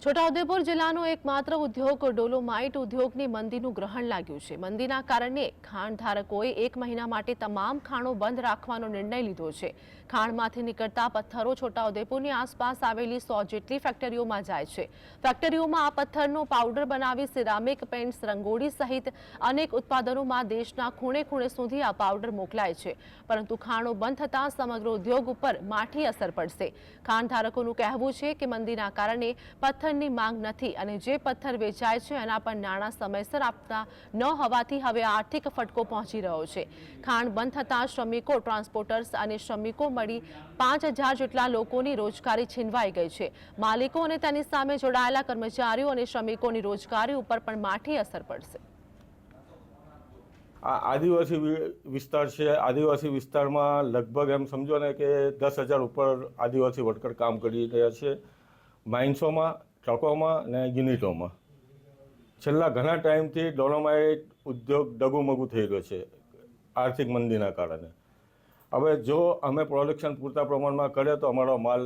છોટાઉદેપુર જિલ્લાનો એકમાત્ર ઉદ્યોગ ડોલોમાઇટ ઉદ્યોગની મંદીનું ગ્રહણ લાગ્યું છે. મંદીના કારણે ખાણ ધારકોએ એક મહિના માટે તમામ ખાણો બંધ રાખવાનો નિર્ણય લીધો છે. ખાણમાંથી નીકળતા પથ્થરો છોટાઉદેપુરની આસપાસ આવેલી સો જેટલી ફેક્ટરીઓમાં જાય છે. ફેક્ટરીઓમાં આ પથ્થરનો પાવડર બનાવી સિરામિક પેન્ટ્સ રંગોળી સહિત અનેક ઉત્પાદનોમાં દેશના ખૂણે ખૂણે સુધી આ પાવડર મોકલાય છે. પરંતુ ખાણો બંધ થતાં સમગ્ર ઉદ્યોગ ઉપર માઠી અસર પડશે. ખાણ ધારકોનું કહેવું છે કે મંદીના કારણે પથ્થરની માંગ નથી અને જે પથ્થર વેચાય છે એના પર નાણાં સમયસર આપતા ન હોવાથી હવે આર્થિક ફટકો પહોંચી રહ્યો છે. ખાણ બંધ થતાં શ્રમિકો, ટ્રાન્સપોર્ટર્સ અને શ્રમિકો મળી પાંચ જેટલા લોકોની રોજગારી છીનવાઈ ગઈ છે. માલિકો અને તેની સામે જોડાયેલા કર્મચારીઓ અને શ્રમિકોની રોજગારી ઉપર પણ માઠી અસર પડશે. આ આદિવાસી વિસ્તાર છે. આદિવાસી વિસ્તારમાં લગભગ એમ સમજો ને કે દસ હજાર ઉપર આદિવાસી વર્કર કામ કરી રહ્યા છે. માઇન્સોમાં ટ્રકોમાં અને યુનિટોમાં. છેલ્લા ઘણા ટાઈમથી ડોલોમાઇટ ઉદ્યોગ ડગુમગુ થઈ રહ્યો છે, આર્થિક મંદીના કારણે. હવે જો અમે પ્રોડક્શન પૂરતા પ્રમાણમાં કરીએ તો અમારો માલ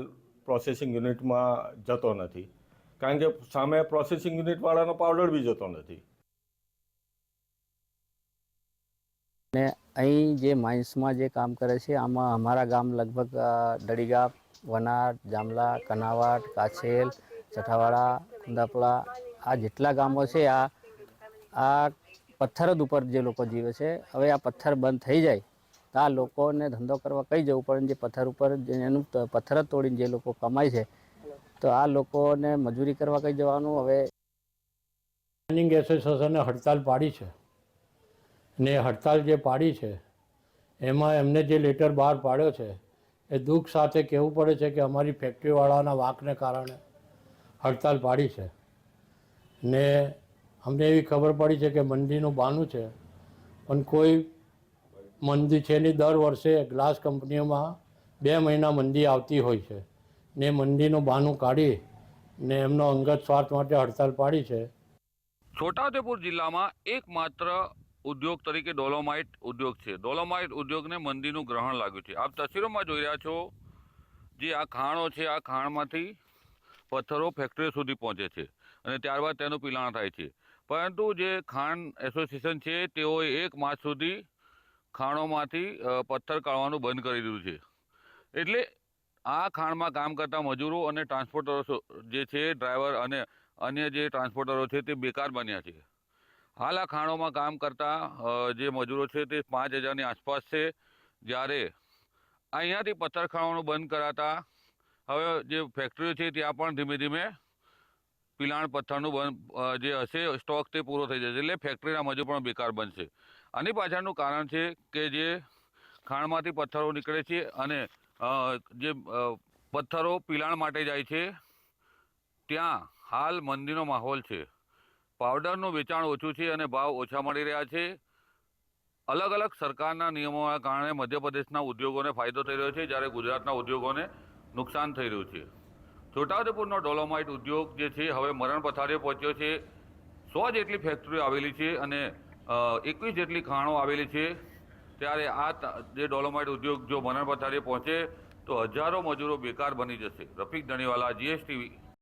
પ્રોસેસિંગ યુનિટમાં જતો નથી. કારણ કે સામે પ્રોસેસિંગ યુનિટવાળાનો પાવડર બી જતો નથી. ને અહીં જે માઇન્સમાં જે કામ કરે છે, આમાં અમારા ગામ લગભગ દડીગા વનાટ જામલા કનાવાટ કાછેલ ચઠાવાડા કુંદાપડા આ જેટલા ગામો છે, આ આ પથ્થર જ ઉપર જે લોકો જીવે છે, હવે આ પથ્થર બંધ થઈ જાય, તો આ લોકોને ધંધો કરવા કઈ જવું પડે જે પથ્થર ઉપર એનું પથ્થર જ તોડીને જે લોકો કમાય છે, તો આ લોકોને મજૂરી કરવા કઈ જવાનું? હવે માઇનિંગ એસોસિએશને હડતાલ પાડી છે. ને હડતાલ જે પાડી છે, એમાં એમને જે લેટર બહાર પાડ્યો છે, એ દુઃખ સાથે કહેવું પડે છે કે અમારી ફેક્ટરીવાળાના વાંકને કારણે હડતાલ પાડી છે. ને અમને એવી ખબર પડી છે કે મંદીનું બાનું છે. પણ કોઈ મંદી છે નહીં, દર વર્ષે ગ્લાસ કંપનીઓમાં બે મહિના મંદી આવતી હોય છે. ને મંદીનું બહાનું કાઢી ને એમનો અંગત સ્વાર્થ માટે હડતાલ પાડી છે. છોટાઉદેપુર જિલ્લામાં એકમાત્ર ઉદ્યોગ તરીકે ડોલોમાઇટ ઉદ્યોગ છે. ડોલોમાઇટ ઉદ્યોગને મંદીનું ગ્રહણ લાગ્યું છે. આપ તસવીરોમાં જોઈ રહ્યા છો જે આ ખાણો છે, આ ખાણમાંથી પથ્થરો ફેક્ટરીઓ સુધી પહોંચે છે અને ત્યારબાદ તેનું પિલાણ થાય છે. પરંતુ જે ખાણ એસોસિએશન છે, તેઓએ એક માસ સુધી ખાણોમાંથી પથ્થર કાઢવાનું બંધ કરી દીધું છે. એટલે આ ખાણમાં કામ કરતા મજૂરો અને ટ્રાન્સપોર્ટરો જે છે ડ્રાઈવર અને અન્ય જે ટ્રાન્સપોર્ટરો છે, તે બેકાર બન્યા છે. હાલ આ ખાણોમાં કામ કરતા જે મજૂરો છે, તે પાંચ હજારની આસપાસ છે. જ્યારે અહીંયાથી પથ્થર ખાણવાનું બંધ કરાતા હવે જે ફેક્ટરીઓ છે ત્યાં પણ ધીમે ધીમે પિલાણ પથ્થરનું બંધ જે હશે સ્ટોક તે પૂરો થઈ જશે. એટલે ફેક્ટરીના મજૂર પણ બેકાર બનશે. આની પાછળનું કારણ છે કે જે ખાણમાંથી પથ્થરો નીકળે છે અને જે પથ્થરો પિલાણ માટે જાય છે, ત્યાં હાલ મંદીનો માહોલ છે. પાવડરનું વેચાણ ઓછું છે અને ભાવ ઓછા મળી રહ્યા છે. અલગ અલગ સરકારના નિયમોના કારણે મધ્યપ્રદેશના ઉદ્યોગોને ફાયદો થઈ રહ્યો છે. જ્યારે ગુજરાતના ઉદ્યોગોને નુકસાન થઈ રહ્યું છે. છોટાઉદેપુરનો ડોલોમાઇટ ઉદ્યોગ જે છે, હવે મરણ પથારે પહોંચ્યો છે. સો જેટલી ફેક્ટરીઓ આવેલી છે અને એકવીસ જેટલી ખાણો આવેલી છે. ત્યારે આ જે ડોલોમાઇટ ઉદ્યોગ જો મરણ પથારે પહોંચે, તો હજારો મજૂરો બેકાર બની જશે. રફીક ધણીવાલા જીએસટીવી